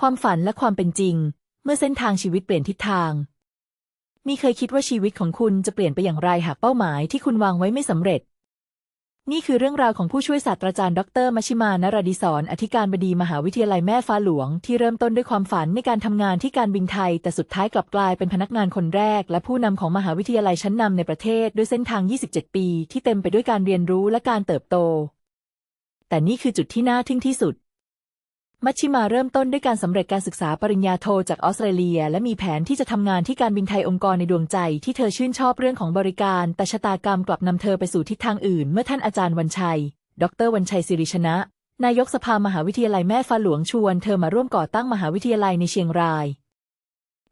ความฝันและความเป็นจริง เมื่อเส้นทางชีวิตเปลี่ยนทิศทาง มีเคยคิดว่าชีวิตของคุณจะเปลี่ยนไปอย่างไรหากเป้าหมายที่คุณวางไว้ไม่สำเร็จ นี่คือเรื่องราวของผู้ช่วยศาสตราจารย์ ดรมชิมานรดิศรอธิการบดีมหาวิทยาลัยแม่ฟ้าหลวง ที่เริ่มต้นด้วยความฝันในการทำงานที่การบินไทย แต่สุดท้ายกลับกลายเป็นพนักงานคนแรก และผู้นำของมหาวิทยาลัยชั้นนำในประเทศด้วยเส้นทาง 27 ปี ที่เต็มไปด้วยการเรียนรู้และการเติบโต แต่นี่คือจุดที่น่าทึ่งที่สุด มัชชิมาเริ่มต้นด้วยการสำเร็จการศึกษาปริญญาโทจากออสเตรเลีย และมีแผนที่จะทำงานที่การบินไทยองค์กรในดวงใจที่เธอชื่นชอบเรื่องของบริการ แต่ชะตากรรมกลับนำเธอไปสู่ทิศทางอื่น เมื่อท่านอาจารย์วันชัย ดรวันชัยศิริชนะ นายกสภามหาวิทยาลัยแม่ฟ้าหลวงชวนเธอมาร่วมก่อตั้งมหาวิทยาลัยในเชียงราย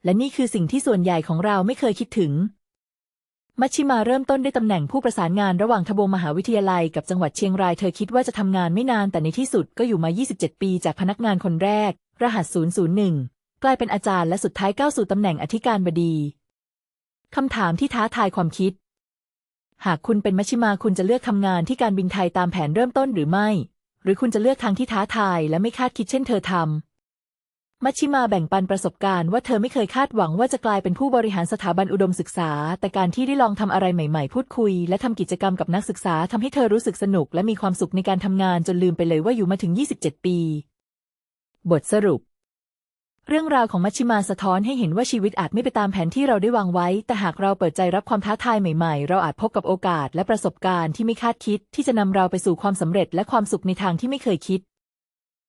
และนี่คือสิ่งที่ส่วนใหญ่ของเราไม่เคยคิดถึง มัชชิมาเริ่มต้นด้วยตำแหน่งผู้ประสานงานระหว่างทบวงมหาวิทยาลัยกับจังหวัดเชียงรายเธอคิดว่าจะทำงานไม่นานแต่ในที่สุดก็อยู่มา 27 ปีจากพนักงานคนแรก รหัส 001 กลายเป็นอาจารย์และสุดท้ายก้าวสู่ตำแหน่งอธิการบดีคำถามที่ท้าทายความคิด หากคุณเป็นมัชชิมาคุณจะเลือกทำงานที่การบินไทยตามแผนเริ่มต้นหรือไม่ หรือคุณจะเลือกทางที่ท้าทายและไม่คาดคิดเช่นเธอทำ มัชชิมาแบ่งปันประสบการณ์ว่าเธอไม่เคยคาดหวังว่าจะกลายเป็นผู้บริหารสถาบันอุดมศึกษา แต่การที่ได้ลองทำอะไรใหม่ ๆ พูดคุย และทำกิจกรรมกับนักศึกษาทำให้เธอรู้สึกสนุกและมีความสุขในการทำงานจนลืมไปเลยว่าอยู่มาถึง 27 ปี บทสรุป เรื่องราวของมัชชิมาสะท้อนให้เห็นว่าชีวิตอาจไม่ไปตามแผนที่เราได้วางไว้ แต่หากเราเปิดใจรับความท้าทายใหม่ ๆ เราอาจพบกับโอกาสและประสบการณ์ที่ไม่คาดคิด ที่จะนำเราไปสู่ความสำเร็จและความสุขในทางที่ไม่เคยคิด